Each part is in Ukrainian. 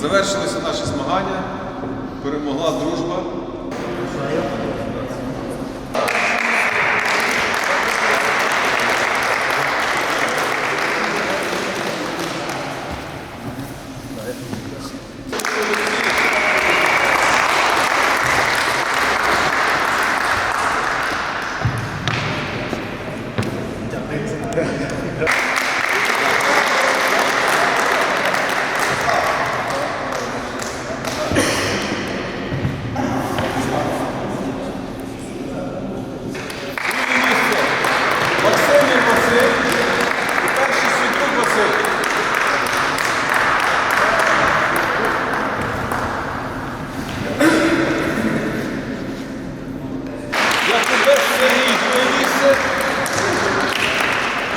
Завершилися наші змагання. Перемогла дружба. Друге місце. Максимів Василь. І перший Світук Василь. Якубець Сергій друге місце. І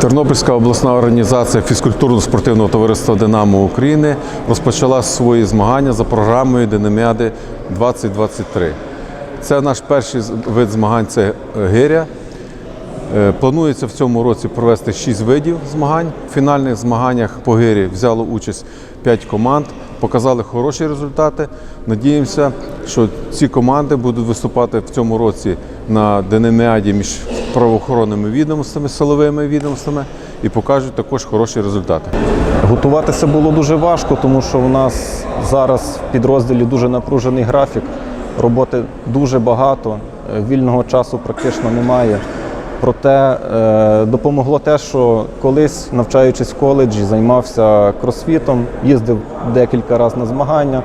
Тернопільська обласна організація фізкультурно-спортивного товариства Динамо України розпочала свої змагання за програмою Динаміади 2023. Це наш перший вид змагань це гиря. Е, Планується в цьому році провести 6 видів змагань. В фінальних змаганнях по гирі взяло участь 5 команд, показали хороші результати. Надіємося, що ці команди будуть виступати в цьому році на Динаміаді між правоохоронними відомствами, силовими відомствами і покажуть також хороші результати. Готуватися було дуже важко, тому що у нас зараз в підрозділі дуже напружений графік, роботи дуже багато, е, вільного часу практично немає. Проте е, допомогло те, що колись, навчаючись в коледжі, займався кросфітом, їздив декілька разів на змагання.